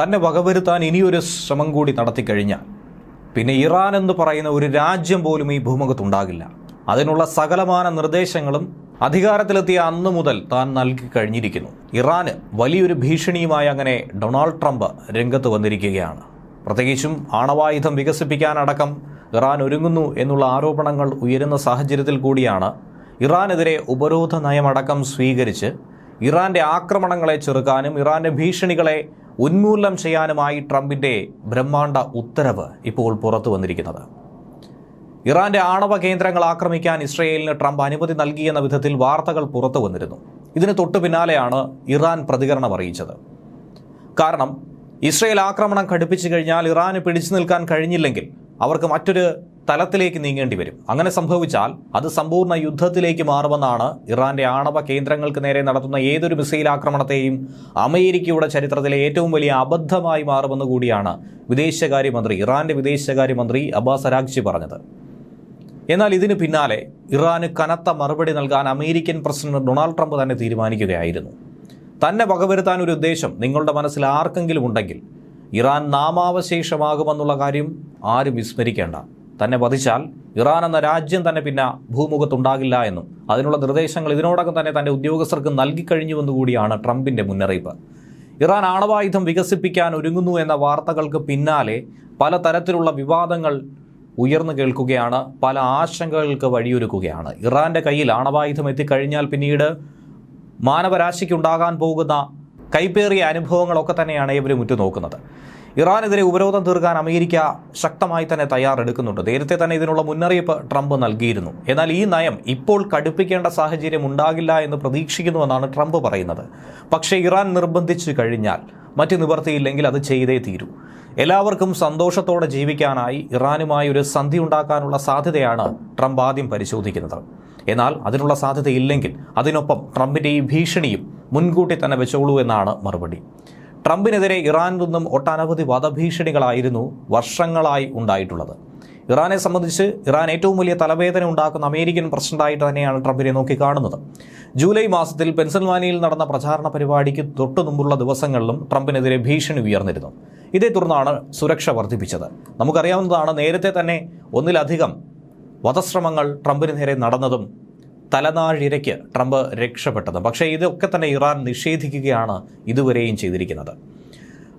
തന്നെ വകവരുത്താൻ ഇനിയൊരു ശ്രമം കൂടി നടത്തിക്കഴിഞ്ഞാൽ പിന്നെ ഇറാൻ എന്ന് പറയുന്ന ഒരു രാജ്യം പോലും ഈ ഭൂമുഖത്തുണ്ടാകില്ല. അതിനുള്ള സകലമാന നിർദ്ദേശങ്ങളും അധികാരത്തിലെത്തിയ അന്ന് മുതൽ താൻ നൽകി കഴിഞ്ഞിരിക്കുന്നു. ഇറാന് വലിയൊരു ഭീഷണിയുമായി അങ്ങനെ ഡൊണാൾഡ് ട്രംപ് രംഗത്ത് വന്നിരിക്കുകയാണ്. പ്രത്യേകിച്ചും ആണവായുധം വികസിപ്പിക്കാനടക്കം ഇറാൻ ഒരുങ്ങുന്നു എന്നുള്ള ആരോപണങ്ങൾ ഉയരുന്ന സാഹചര്യത്തിൽ കൂടിയാണ് ഇറാനെതിരെ ഉപരോധ നയമടക്കം സ്വീകരിച്ച് ഇറാന്റെ ആക്രമണങ്ങളെ ചെറുക്കാനും ഇറാന്റെ ഭീഷണികളെ ഉന്മൂലനം ചെയ്യാനുമായി ട്രംപിന്റെ ബ്രഹ്മാണ്ട ഉത്തരവ് ഇപ്പോൾ പുറത്തു വന്നിരിക്കുന്നത്. ഇറാന്റെ ആണവ കേന്ദ്രങ്ങൾ ആക്രമിക്കാൻ ഇസ്രയേലിന് ട്രംപ് അനുമതി നൽകിയെന്ന വിധത്തിൽ വാർത്തകൾ പുറത്തു വന്നിരുന്നു. ഇതിന് തൊട്ടു പിന്നാലെയാണ് ഇറാൻ പ്രതികരണം അറിയിച്ചത്. കാരണം ഇസ്രയേൽ ആക്രമണം ഘടിപ്പിച്ചു കഴിഞ്ഞാൽ ഇറാന് പിടിച്ചു നിൽക്കാൻ കഴിഞ്ഞില്ലെങ്കിൽ അവർക്ക് മറ്റൊരു തലത്തിലേക്ക് നീങ്ങേണ്ടി വരും. അങ്ങനെ സംഭവിച്ചാൽ അത് സമ്പൂർണ യുദ്ധത്തിലേക്ക് മാറുമെന്നാണ് ഇറാന്റെ ആണവ കേന്ദ്രങ്ങൾക്ക് നേരെ നടത്തുന്ന ഏതൊരു മിസൈൽ ആക്രമണത്തെയും അമേരിക്കയുടെ ചരിത്രത്തിലെ ഏറ്റവും വലിയ അബദ്ധമായി മാറുമെന്ന് കൂടിയാണ് വിദേശകാര്യമന്ത്രി ഇറാന്റെ വിദേശകാര്യമന്ത്രി അബ്ബാസ് അരാഗ്ജി പറഞ്ഞത്. എന്നാൽ ഇതിന് പിന്നാലെ ഇറാന് കനത്ത മറുപടി നൽകാൻ അമേരിക്കൻ പ്രസിഡന്റ് ഡൊണാൾഡ് ട്രംപ് തന്നെ തീരുമാനിക്കുകയായിരുന്നു. തന്നെ വകവരുത്താൻ ഒരു ഉദ്ദേശം നിങ്ങളുടെ മനസ്സിൽ ആർക്കെങ്കിലും ഉണ്ടെങ്കിൽ ഇറാൻ നാമാവശേഷമാകുമെന്നുള്ള കാര്യം ആരും വിസ്മരിക്കേണ്ട. തന്നെ വധിച്ചാൽ ഇറാൻ എന്ന രാജ്യം തന്നെ പിന്നെ ഭൂമുഖത്തുണ്ടാകില്ല എന്നും. അതിനുള്ള നിർദ്ദേശങ്ങൾ ഇതിനോടകം തന്നെ തന്റെ ഉദ്യോഗസ്ഥർക്ക് നൽകിക്കഴിഞ്ഞുവെന്ന് കൂടിയാണ് ട്രംപിന്റെ മുന്നറിയിപ്പ്. ഇറാൻ ആണവായുധം വികസിപ്പിക്കാൻ ഒരുങ്ങുന്നു എന്ന വാർത്തകൾക്ക് പിന്നാലെ പലതരത്തിലുള്ള വിവാദങ്ങൾ ഉയർന്നു കേൾക്കുകയാണ് പല ആശങ്കകൾക്ക് വഴിയൊരുക്കുകയാണ്. ഇറാന്റെ കയ്യിൽ ആണവായുധം എത്തിക്കഴിഞ്ഞാൽ പിന്നീട് മാനവരാശിക്കുണ്ടാകാൻ പോകുന്ന കൈപ്പേറിയ അനുഭവങ്ങളൊക്കെ തന്നെയാണ് ഇവർ ഉറ്റുനോക്കുന്നത് ഇറാനെതിരെ ഉപരോധം തീർക്കാൻ അമേരിക്ക ശക്തമായി തന്നെ തയ്യാറെടുക്കുന്നുണ്ട്. നേരത്തെ തന്നെ ഇതിനുള്ള മുന്നറിയിപ്പ് ട്രംപ് നൽകിയിരുന്നു. എന്നാൽ ഈ നയം ഇപ്പോൾ കടുപ്പിക്കേണ്ട സാഹചര്യം ഉണ്ടാകില്ല എന്ന് പ്രതീക്ഷിക്കുന്നുവെന്നാണ് ട്രംപ് പറയുന്നത്. പക്ഷേ ഇറാൻ നിർബന്ധിച്ചു കഴിഞ്ഞാൽ മറ്റ് നിവർത്തിയില്ലെങ്കിൽ അത് ചെയ്തേ തീരൂ. എല്ലാവർക്കും സന്തോഷത്തോടെ ജീവിക്കാനായി ഇറാനുമായി ഒരു സന്ധി ഉണ്ടാക്കാനുള്ള സാധ്യതയാണ് ട്രംപ് ആദ്യം പരിശോധിക്കുന്നത്. എന്നാൽ അതിനുള്ള സാധ്യതയില്ലെങ്കിൽ അതിനൊപ്പം ട്രംപിന്റെ ഈ ഭീഷണിയും മുൻകൂട്ടി തന്നെ വെച്ചോളൂ എന്നാണ് മറുപടി. ട്രംപിനെതിരെ ഇറാനിൽ നിന്നും ഒട്ടനവധി വധഭീഷണികളായിരുന്നു വർഷങ്ങളായി ഉണ്ടായിട്ടുള്ളത്. ഇറാനെ സംബന്ധിച്ച് ഇറാൻ ഏറ്റവും വലിയ തലവേദന ഉണ്ടാക്കുന്ന അമേരിക്കൻ പ്രസിഡന്റായിട്ട് തന്നെയാണ് ട്രംപിനെ നോക്കി കാണുന്നത് ജൂലൈ മാസത്തിൽ പെൻസിൽവാനിയയിൽ നടന്ന പ്രചാരണ പരിപാടിക്ക് തൊട്ടു മുമ്പുള്ള ദിവസങ്ങളിലും ട്രംപിനെതിരെ ഭീഷണി ഉയർന്നിരുന്നു. ഇതേ തുടർന്നാണ് സുരക്ഷ വർദ്ധിപ്പിച്ചത്. നമുക്കറിയാവുന്നതാണ് നേരത്തെ തന്നെ ഒന്നിലധികം വധശ്രമങ്ങൾ ട്രംപിന് നേരെ നടന്നതും തലനാഴിരയ്ക്ക് ട്രംപ് രക്ഷപ്പെട്ടത്. പക്ഷേ ഇതൊക്കെ തന്നെ ഇറാൻ നിഷേധിക്കുകയാണ് ഇതുവരെയും ചെയ്തിരിക്കുന്നത്.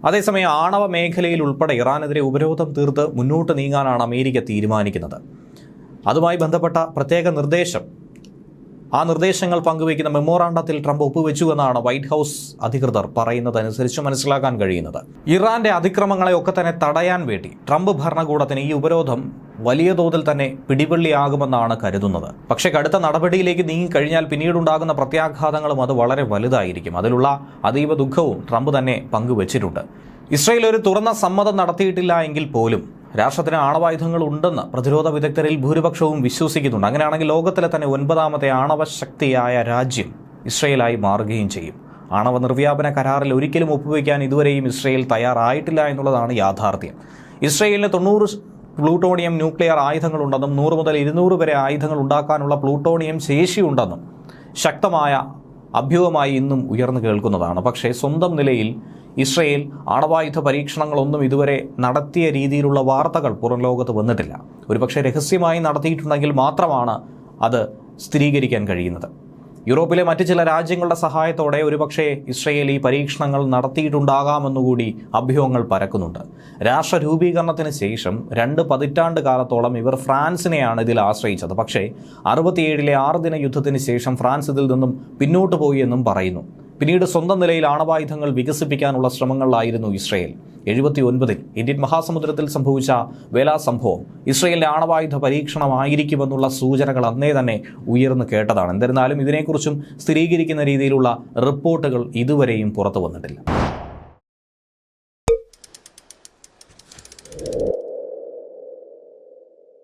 അതേസമയം ആണവ മേഖലയിൽ ഉൾപ്പെടെ ഇറാനെതിരെ ഉപരോധം തീർത്ത് മുന്നോട്ട് നീങ്ങാനാണ് അമേരിക്ക തീരുമാനിക്കുന്നത്. അതുമായി ബന്ധപ്പെട്ട പ്രത്യേക നിർദ്ദേശം. ആ നിർദ്ദേശങ്ങൾ പങ്കുവയ്ക്കുന്ന മെമ്മോറാണ്ടത്തിൽ ട്രംപ് ഒപ്പുവെച്ചു എന്നാണ് വൈറ്റ് ഹൗസ് അധികൃതർ പറയുന്നതനുസരിച്ച് മനസ്സിലാക്കാൻ കഴിയുന്നത്. ഇറാന്റെ അതിക്രമങ്ങളെ ഒക്കെ തന്നെ തടയാൻ വേണ്ടി ട്രംപ് ഭരണകൂടത്തിന് ഈ ഉപരോധം വലിയ തോതിൽ തന്നെ പിടിവള്ളിയാകുമെന്നാണ് കരുതുന്നത്. പക്ഷേ കടുത്ത നടപടിയിലേക്ക് നീങ്ങിക്കഴിഞ്ഞാൽ പിന്നീടുണ്ടാകുന്ന പ്രത്യാഘാതങ്ങളും അത് വളരെ വലുതായിരിക്കും. അതിലുള്ള അതീവ ദുഃഖവും ട്രംപ് തന്നെ പങ്കുവച്ചിട്ടുണ്ട്. ഇസ്രയേൽ ഒരു തുറന്ന സമ്മതം നടത്തിയിട്ടില്ല എങ്കിൽ പോലും രാഷ്ട്രത്തിന് ആണവായുധങ്ങൾ ഉണ്ടെന്ന് പ്രതിരോധ വിദഗ്ധരിൽ ഭൂരിപക്ഷവും വിശ്വസിക്കുന്നുണ്ട്. അങ്ങനെയാണെങ്കിൽ ലോകത്തിലെ തന്നെ ഒൻപതാമത്തെ ആണവ ശക്തിയായ രാജ്യം ഇസ്രയേലായി മാറുകയും ചെയ്യും. ആണവ നിർവ്യാപന കരാറിൽ ഒരിക്കലും ഒപ്പുവയ്ക്കാൻ ഇതുവരെയും ഇസ്രയേൽ തയ്യാറായിട്ടില്ല എന്നുള്ളതാണ് യാഥാർത്ഥ്യം. ഇസ്രയേലിന് തൊണ്ണൂറ് പ്ലൂട്ടോണിയം ന്യൂക്ലിയർ ആയുധങ്ങളുണ്ടെന്നും നൂറ് മുതൽ ഇരുന്നൂറ് വരെ ആയുധങ്ങൾ ഉണ്ടാക്കാനുള്ള പ്ലൂട്ടോണിയം ശേഷിയുണ്ടെന്നും ശക്തമായ അഭ്യൂഹമായി ഇന്നും ഉയർന്നു കേൾക്കുന്നതാണ്. പക്ഷേ സ്വന്തം നിലയിൽ ഇസ്രയേൽ ആണവായുധ പരീക്ഷണങ്ങളൊന്നും ഇതുവരെ നടത്തിയ രീതിയിലുള്ള വാർത്തകൾ പുറം ലോകത്ത് വന്നിട്ടില്ല. ഒരുപക്ഷെ രഹസ്യമായി നടത്തിയിട്ടുണ്ടെങ്കിൽ മാത്രമാണ് അത് സ്ഥിരീകരിക്കാൻ കഴിയുന്നത്. യൂറോപ്പിലെ മറ്റ് ചില രാജ്യങ്ങളുടെ സഹായത്തോടെ ഒരുപക്ഷെ ഇസ്രയേൽ ഈ പരീക്ഷണങ്ങൾ നടത്തിയിട്ടുണ്ടാകാമെന്നുകൂടി അഭ്യൂഹങ്ങൾ പരക്കുന്നുണ്ട്. രാഷ്ട്ര രൂപീകരണത്തിന് ശേഷം രണ്ട് പതിറ്റാണ്ട് കാലത്തോളം ഇവർ ഫ്രാൻസിനെയാണ് ഇതിൽ ആശ്രയിച്ചത്. പക്ഷേ അറുപത്തിയേഴിലെ ആറ് ദിന യുദ്ധത്തിന് ശേഷം ഫ്രാൻസ് ഇതിൽ നിന്നും പിന്നോട്ട് പോയി എന്നും പറയുന്നു. പിന്നീട് സ്വന്തം നിലയിൽ ആണവായുധങ്ങൾ വികസിപ്പിക്കാനുള്ള ശ്രമങ്ങളിലായിരുന്നു ഇസ്രയേൽ. എഴുപത്തി ഒൻപതിൽ ഇന്ത്യൻ മഹാസമുദ്രത്തിൽ സംഭവിച്ച വേലാ സംഭവം ഇസ്രയേലിന്റെ ആണവായുധ പരീക്ഷണമായിരിക്കുമെന്നുള്ള സൂചനകൾ അന്നേ തന്നെ ഉയർന്നു കേട്ടതാണ്. എന്നിരുന്നാലും ഇതിനെക്കുറിച്ചും സ്ഥിരീകരിക്കുന്ന രീതിയിലുള്ള റിപ്പോർട്ടുകൾ ഇതുവരെയും പുറത്തു വന്നിട്ടില്ല.